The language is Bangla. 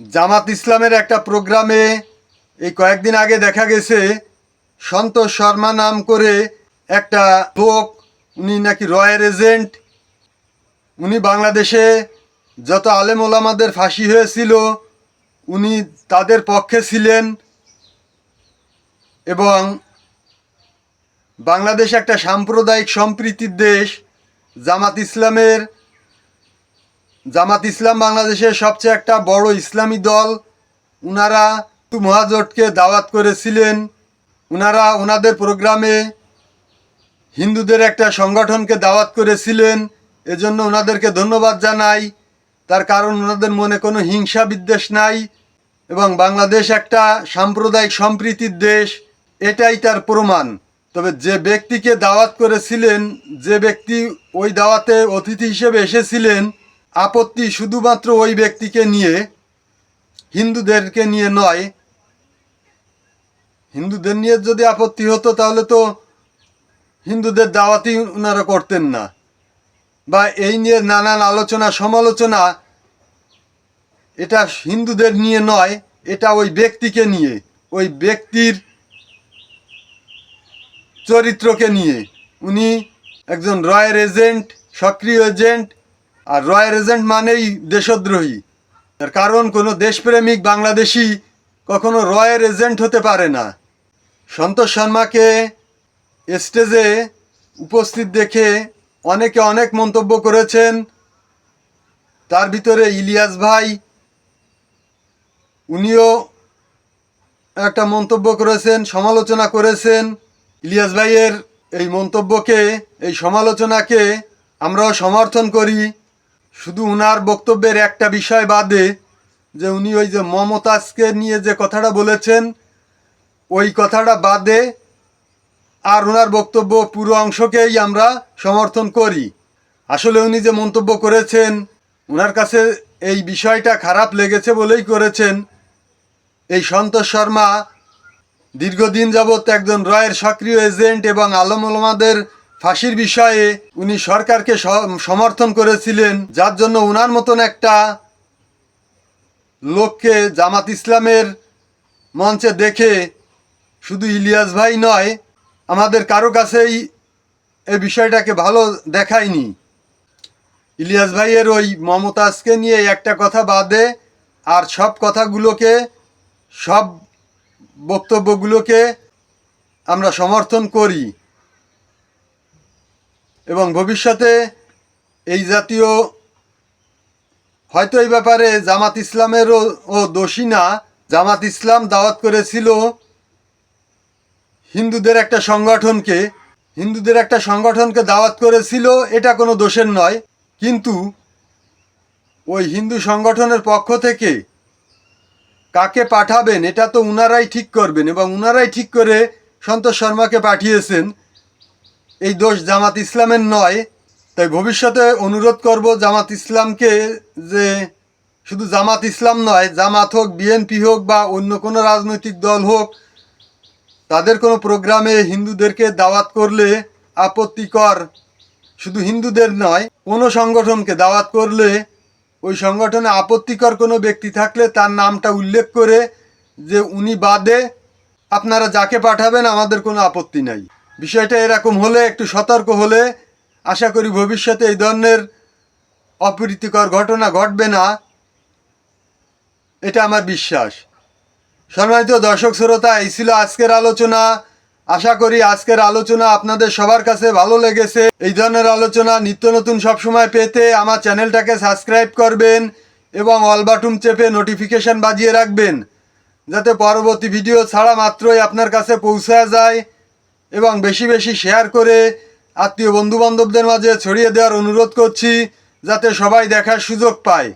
জামাত ইসলামের একটা প্রোগ্রামে এই কয়েকদিন আগে দেখা গেছে, সন্তোষ শর্মা নাম করে একটা লোক উনি নাকি রয়্যাল এজেন্ট। উনি বাংলাদেশে যত আলেম ওলামাদের ফাঁসি হয়েছিল, উনি তাদের পক্ষে ছিলেন এবং বাংলাদেশ একটা সাম্প্রদায়িক সম্প্রীতির দেশ। জামাত ইসলামের জামাত ইসলাম বাংলাদেশের সবচেয়ে একটা বড় ইসলামী দল। উনারা মহাজোটকে দাওয়াত করেছিলেন। উনারা ওনাদের প্রোগ্রামে হিন্দুদের একটা সংগঠনকে দাওয়াত করেছিলেন। এজন্য ওনাদেরকে ধন্যবাদ জানাই। তার কারণ ওনাদের মনে কোনো হিংসা বিদ্বেষ নাই এবং বাংলাদেশ একটা সাম্প্রদায়িক সম্প্রীতির দেশ। এটাই তার প্রমাণ। তবে যে ব্যক্তিকে দাওয়াত করেছিলেন, যে ব্যক্তি ওই দাওয়াতে অতিথি হিসেবে এসেছিলেন আপত্তি শুধুমাত্র ওই ব্যক্তিকে নিয়ে, হিন্দুদেরকে নিয়ে নয়। হিন্দুদের নিয়ে যদি আপত্তি হতো, তাহলে তো হিন্দুদের দাওয়াতই ওনারা করতেন না। বা এই নিয়ে নানান আলোচনা, সমালোচনা, এটা হিন্দুদের নিয়ে নয়, এটা ওই ব্যক্তিকে নিয়ে, ওই ব্যক্তির চরিত্রকে নিয়ে। উনি একজন রয়্যাল এজেন্ট, সক্রিয় এজেন্ট আর রয়্যাল এজেন্ট মানেই দেশদ্রোহী। তার কারণ, কোনো দেশপ্রেমিক বাংলাদেশি কখনো রয়্যাল এজেন্ট হতে পারে না। সন্তোষ শর্মাকে স্টেজে উপস্থিত দেখে অনেকে অনেক মন্তব্য করেছেন। তার ভিতরে ইলিয়াস ভাই, উনিও একটা মন্তব্য করেছেন, সমালোচনা করেছেন। ইলিয়াস ভাইয়ের এই মন্তব্যকে, এই সমালোচনাকে আমরাও সমর্থন করি। শুধু উনার বক্তব্যের একটা বিষয় বাদে যে উনি ওই যে মমতাজকে নিয়ে যে কথাটা বলেছেন, ওই কথাটা বাদে আর ওনার বক্তব্য পুরো অংশকেই আমরা সমর্থন করি। আসলে উনি যে মন্তব্য করেছেন ওনার কাছে এই বিষয়টা খারাপ লেগেছে বলেই করেছেন। এই সন্তোষ শর্মা দীর্ঘদিন যাবৎ একজন রয়ের সক্রিয় এজেন্ট এবং আলম ওলামাদের ফাঁসির বিষয়ে উনি সরকারকে সমর্থন করেছিলেন, যার জন্য উনার মতন একটা লোককে জামাত ইসলামের মঞ্চে দেখে শুধু ইলিয়াস ভাই নয়, আমাদের কারও কাছেই এই বিষয়টাকে ভালো দেখায়নি। ইলিয়াস ভাইয়ের ওই মমতাজকে নিয়ে একটা কথা বাদে আর সব কথাগুলোকে, সব বক্তব্যগুলোকে আমরা সমর্থন করি। এবং ভবিষ্যতে এই জাতীয় হয়তো এই ব্যাপারে জামাত ইসলামেরও ও দোষী না জামাত ইসলাম দাওয়াত করেছিল হিন্দুদের একটা সংগঠনকে, হিন্দুদের একটা সংগঠনকে দাওয়াত করেছিল, এটা কোনো দোষের নয়। কিন্তু ওই হিন্দু সংগঠনের পক্ষ থেকে কাকে পাঠাবেন, এটা তো উনারাই ঠিক করবেন এবং উনারাই ঠিক করে সন্তোষ শর্মাকে পাঠিয়েছেন। এই দোষ জামাত ইসলামের নয়, তাই ভবিষ্যতে অনুরোধ করব জামাত ইসলামকে যে শুধু জামাত ইসলাম নয়, জামাত হোক, বিএনপি হোক বা অন্য কোনো রাজনৈতিক দল হোক, তাদের কোনো প্রোগ্রামে হিন্দুদেরকে দাওয়াত করলে আপত্তিকর। শুধু হিন্দুদের নয়, কোনো সংগঠনকে দাওয়াত করলে ওই সংগঠনে আপত্তিকর কোনো ব্যক্তি থাকলে তার নামটা উল্লেখ করে যে উনি বাদে আপনারা যাকে পাঠাবেন, আমাদের কোনো আপত্তি নাই। বিষয়টা এরকম হলে, একটু সতর্ক হলে, আশা করি ভবিষ্যতে এই ধরনের অপ্রীতিকর ঘটনা ঘটবে না। এটা আমার বিশ্বাস। সম্মানিত দর্শক শ্রোতা, এই ছিল আজকের আলোচনা। আশা করি আজকের আলোচনা আপনাদের সবার কাছে ভালো লেগেছে। এই ধরনের আলোচনা নিত্য নতুন সবসময় পেতে আমার চ্যানেলটাকে সাবস্ক্রাইব করবেন এবং অল বাটুম চেপে নোটিফিকেশন বাজিয়ে রাখবেন, যাতে পরবর্তী ভিডিও ছাড়া মাত্রই আপনার কাছে পৌঁছায় যায়। এবং বেশি বেশি শেয়ার করে আত্মীয় বন্ধুবান্ধবদের মাঝে ছড়িয়ে দেওয়ার অনুরোধ করছি যাতে সবাই দেখার সুযোগ পায়।